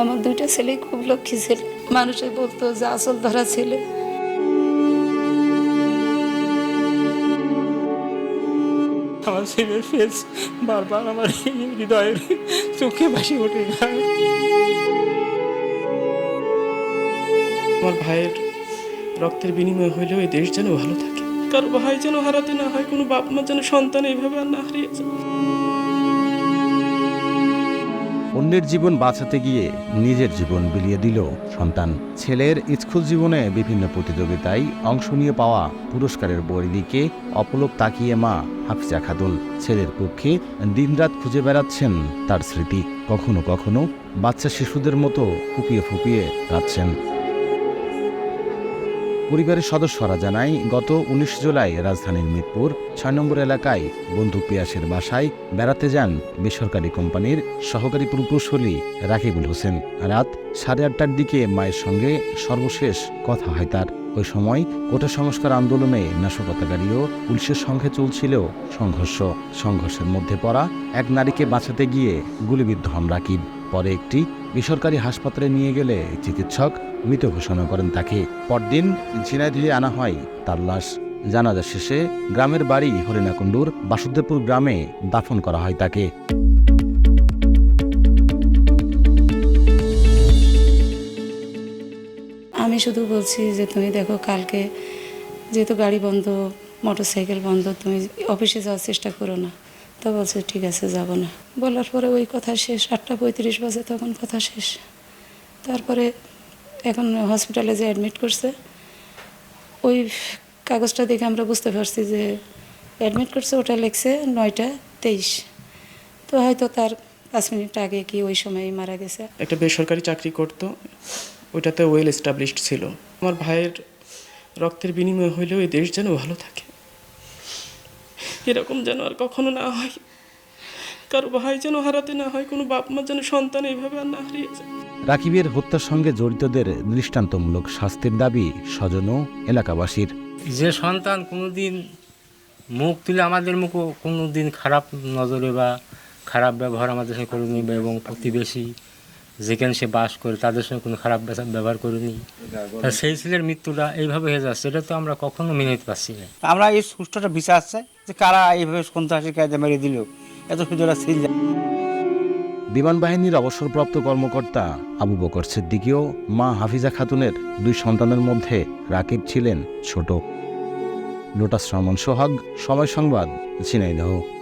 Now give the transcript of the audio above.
আমার দুইটা ছেলে খুব লক্ষ্মী ছেলে। মানুষে বলতো যে আসল ধরা ছেলে। আমার ছেলের ফেস বারবার আমার হৃদয়ের চোখে ভাসি ওঠে আমার ভাইয়ের রক্তের বিনিময় হইলেও এই দেশ যেন ভালো থাকে। কারও ভাই যেন হারাতে না হয় কোনো বাপ মা যেন সন্তান এইভাবে আর না হারিয়ে যায়। অন্যের জীবন বাঁচাতে গিয়ে নিজের জীবন বিলিয়ে দিল সন্তান। ছেলের স্কুল জীবনে বিভিন্ন প্রতিযোগিতায় অংশ নিয়ে পাওয়া পুরস্কারের বই দিকে অপলক তাকিয়ে মা হাফিজা খাতুন। ছেলের পক্ষে দিনরাত খুঁজে বেড়াচ্ছেন তার স্মৃতি। কখনো কখনো বাচ্চা শিশুদের মতো ফুপিয়ে ফুপিয়ে কাঁদছেন। পরিবারের সদস্যরা জানায়, গত উনিশ জুলাই রাজধানীর মিরপুর, ছয় নম্বর এলাকায় বন্ধু পিয়াসের বাসায় বেড়াতে যান বেসরকারি কোম্পানির সহকারী প্রকৌশলী রাকিবুল হোসেন। রাত সাড়ে আটটার দিকে মায়ের সঙ্গে সর্বশেষ কথা হয় তার। ওই সময় কোটা সংস্কার আন্দোলনে নাশকতাকারীও পুলিশের সঙ্গে চলছিল সংঘর্ষ। সংঘর্ষের মধ্যে পড়া এক নারীকে বাঁচাতে গিয়ে গুলিবিদ্ধ হন রাকিব। পরে একটি বেসরকারি হাসপাতালে নিয়ে গেলে চিকিৎসক মৃত ঘোষণা করেন তাকে। পরদিন ঝিনাইদহে আনা হয়। তার লাশ জানাজা শেষে গ্রামের বাড়ি হরিণাকুণ্ডুর বাসুদেবপুর গ্রামে দাফন করা হয় তাকে। আমি শুধু বলছি যে তুমি দেখো কালকে যেহেতু গাড়ি বন্ধ মোটর সাইকেল বন্ধ, তুমি অফিসে যাওয়ার চেষ্টা করো না। তো বলছে ঠিক আছে, যাব না। বলার পরে ওই কথা শেষ, আটটা পঁয়ত্রিশ বাজে তখন কথা শেষ। তারপরে এখন হসপিটালে যে অ্যাডমিট করছে, ওই কাগজটা দেখে আমরা বুঝতে পারছি যে অ্যাডমিট করছে, ওটা লিখছে নয়টা তেইশ। তো হয়তো তার পাঁচ মিনিট আগে কি ওই সময়ই মারা গেছে। একটা বেসরকারি চাকরি করতো, ওইটাতে ওয়েল এস্টাবলিশড ছিল। আমার ভাইয়ের রক্তের বিনিময় হইলেও এই দেশ যেন ভালো থাকে। এরকম যেন আর কখনো না হয়। কারও ভাই যেন হারাতে না হয় কোনো বাপ মা যেন সন্তান এইভাবে আর না হারিয়ে যায় রাকিবের হত্যার সঙ্গে জড়িতদের দৃষ্টান্তমূলক শাস্তির দাবি স্বজন ও এলাকাবাসীর। যে সন্তান কোনোদিন মুখ তুলে আমাদের মুখও কোনো দিন খারাপ নজরে বা খারাপ ব্যবহার আমাদের সঙ্গে করেনি বা এবং প্রতিবেশী যেখানে সে বাস করে তাদের সঙ্গে কোনো খারাপ ব্যবহার- ব্যবহার করেনি। সেই ছেলের মৃত্যুটা এইভাবে হয়ে যাচ্ছে এটা তো আমরা কখনো মেনে নিতে পারছি না। আমরা এই সুষ্ঠুটা বিচার আছে। যে কারা এইভাবে সন্ত্রাসী কায়দা মেরে দিল? এত সুন্দর ছিল বিমান বাহিনীর অবসরপ্রাপ্ত কর্মকর্তা আবু বকর সিদ্দিকীয় মা হাফিজা খাতুনের দুই সন্তানের মধ্যে রাকিব ছিলেন ছোট। লোটাস রহমান সোহাগ, সময় সংবাদ, ঝিনাইদহ।